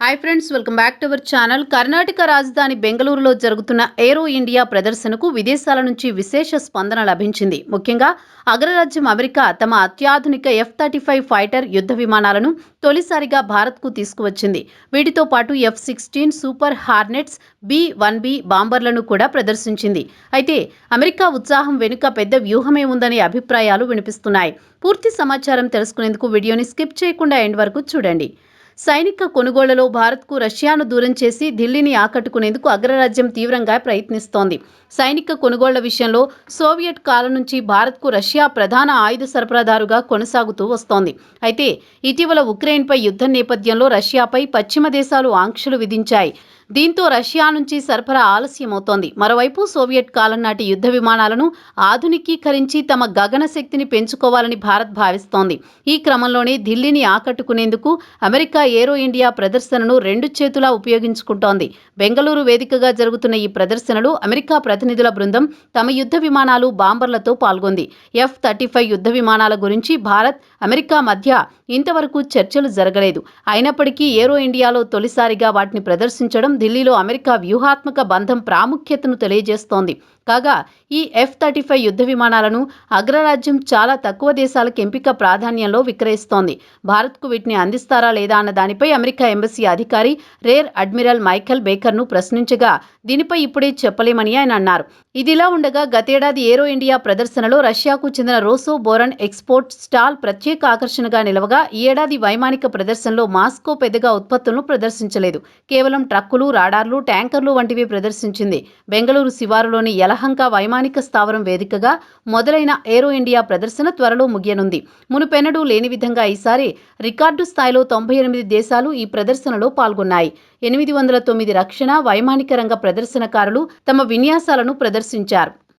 Hi friends welcome back to our channel Karnataka రాజధాని బెంగళూరులో జరుగుతున్న ఏరో ఇండియా ప్రదర్శనకు విదేశాల నుంచి విశేష స్పందన లభించింది. ముఖ్యంగా అగ్రరాజ్యం అమెరికా తమ అత్యాధునిక ఎఫ్ థర్టీ ఫైవ్ ఫైటర్ యుద్ధ విమానాలను తొలిసారిగా భారత్కు తీసుకువచ్చింది. వీటితో పాటు F sixteen super hornets B one B బాంబర్లను కూడా ప్రదర్శించింది. అయితే అమెరికా ఉత్సాహం వెనుక పెద్ద వ్యూహమే ఉందనే అభిప్రాయాలు వినిపిస్తున్నాయి. పూర్తి సమాచారం తెలుసుకునేందుకు వీడియోని స్కిప్ చేయకుండా ఎండ్ వరకు చూడండి. సైనిక కొనుగోళ్ళలో భారత్కు రష్యాను దూరం చేసి ఢిల్లీని ఆకట్టుకునేందుకు అగ్రరాజ్యం తీవ్రంగా ప్రయత్నిస్తోంది. సైనిక కొనుగోళ్ళ విషయంలో సోవియట్ కాలం నుంచి భారత్కు రష్యా ప్రధాన ఆయుధ సరఫరాదారుగా కొనసాగుతూ వస్తోంది. అయితే ఇటీవల ఉక్రెయిన్పై యుద్ధం నేపథ్యంలో రష్యాపై పశ్చిమ దేశాలు ఆంక్షలు విధించాయి. దీంతో రష్యా నుంచి సరఫరా ఆలస్యమవుతోంది. మరోవైపు సోవియట్ కాలం నాటి యుద్ధ విమానాలను ఆధునికీకరించి తమ గగన శక్తిని పెంచుకోవాలని భారత్ భావిస్తోంది. ఈ క్రమంలోనే ఢిల్లీని ఆకట్టుకునేందుకు అమెరికా ఏరో ఇండియా ప్రదర్శనను రెండు చేతులా ఉపయోగించుకుంటోంది. బెంగళూరు వేదికగా జరుగుతున్న ఈ ప్రదర్శనలో అమెరికా ప్రతినిధుల బృందం తమ యుద్ధ విమానాలు బాంబర్లతో పాల్గొంది. ఎఫ్ థర్టీ ఫైవ్ యుద్ధ విమానాల గురించి భారత్ అమెరికా మధ్య ఇంతవరకు చర్చలు జరగలేదు. అయినప్పటికీ ఏరో ఇండియాలో తొలిసారిగా వాటిని ప్రదర్శించడం ఢిల్లీలో అమెరికా వ్యూహాత్మక బంధం ప్రాముఖ్యతను తెలియజేస్తోంది. కాగా ఈ ఎఫ్ థర్టీ ఫైవ్ యుద్ధ విమానాలను అగ్రరాజ్యం చాలా తక్కువ దేశాలకు ఎంపిక ప్రాధాన్యంలో విక్రయిస్తోంది. భారత్కు వీటిని అందిస్తారా లేదా అన్న దానిపై అమెరికా ఎంబసీ అధికారి రేర్ అడ్మిరల్ మైఖల్ బేకర్ను ప్రశ్నించగా దీనిపై ఇప్పుడే చెప్పలేమని ఆయన అన్నారు. ఇదిలా ఉండగా గతేడాది ఏరో ఇండియా ప్రదర్శనలో రష్యాకు చెందిన రోసో బోరన్ ఎక్స్పోర్ట్ స్టాల్ ప్రత్యేక ఆకర్షణగా నిలవగా ఈ ఏడాది వైమానిక ప్రదర్శనలో మాస్కో పెద్దగా ఉత్పత్తులను ప్రదర్శించలేదు. కేవలం ట్రక్కులు రాడార్లు ట్యాంకర్లు వంటివి ప్రదర్శించింది. బెంగళూరు శివారులోని యలహంక వైమానిక స్థావరం వేదికగా మొదలైన ఏరో ఇండియా ప్రదర్శన త్వరలో ముగియనుంది. మునుపెన్నడూ లేని విధంగా ఈసారి రికార్డు స్థాయిలో తొంభై ఎనిమిది దేశాలు ఈ ప్రదర్శనలో పాల్గొన్నాయి. ఎనిమిది వందల తొమ్మిది రక్షణ వైమానిక రంగ ప్రదర్శనకారులు తమ విన్యాసాలను ప్రదర్శించారు.